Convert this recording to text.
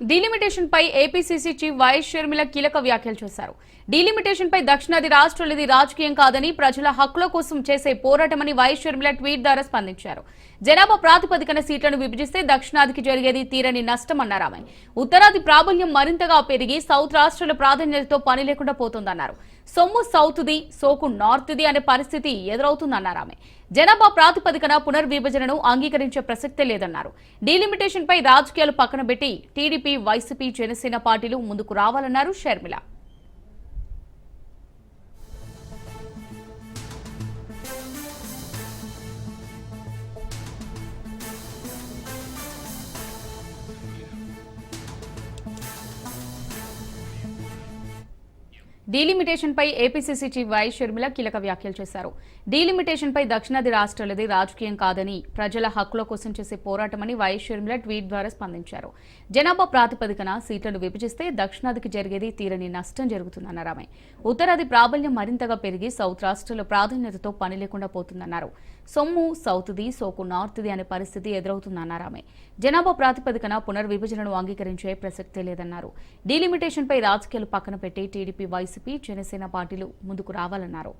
Delimitation పై APCC chief YS Sharmila కీలక వ్యాఖ్యలు చేశారు. డీలిమిటేషన్ పై దక్షిణాది రాష్ట్రాలది రాజకీయం కాదని ప్రజల హక్కుల కోసం చేసే పోరాటమని వైఎస్ షర్మిల ట్వీట్ ద్వారా స్పందించారు. జనాభా ప్రాతిపదికన సీట్లను విభజిస్తే దక్షిణాదికి జరిగేది తీరని నష్టమన్నారు ఆమె. ఉత్తరాది ప్రాబల్యం మరింతగా పెరిగి సౌత్ రాష్ట్రాల ప్రాధాన్యతతో పని లేకుండా పోతోందన్నారు. సొమ్ము సౌత్ది సోకు నార్త్ది అనే పరిస్థితి ఎదురవుతుందన్నారు ఆమె. జనాభా ప్రాతిపదికన పునర్విభజనను అంగీకరించే ప్రసక్తే లేదన్నారు. డీలిమిటేషన్పై రాజకీయాలు పక్కన పెట్టి టీడీపీ వైసీపీ జనసేన పార్టీలు ముందుకు రావాలన్నారు షర్మిల. డీలిమిటేషన్ పై ఏపీసీసీ చీఫ్ వై షర్మిల కీలక వ్యాఖ్యలు చేశారు. డీలిమిటేషన్ పై దక్షిణాది రాష్ట్రాలది రాజకీయం కాదని ప్రజల హక్కుల కోసం చేసే పోరాటమని వై షర్మిల ట్వీట్ ద్వారా స్పందించారు. జనాభా ప్రాతిపదికన సీట్లను విభజిస్తే దక్షిణాదికి జరిగేది తీరని నష్టం జరుగుతుందన్నారు ఆమె. ఉత్తరాది ప్రాబల్యం మరింతగా పెరిగి సౌత్ రాష్ట్రాల ప్రాధాన్యతతో పని లేకుండా పోతుందన్నారు. సొమ్ము సౌత్ది సోకు నార్త్ది అనే పరిస్థితి ఎదురవుతుందన్నారు ఆమె. జనాభా ప్రాతిపదికన పునర్విభజనను అంగీకరించే ప్రసక్తే లేదన్నారు. డీలిమిటేషన్ పై రాజకీయాలు పక్కన పెట్టి టీడీపీ వైసీపీ జనసేన పార్టీలు ముందుకు రావాలన్నారు.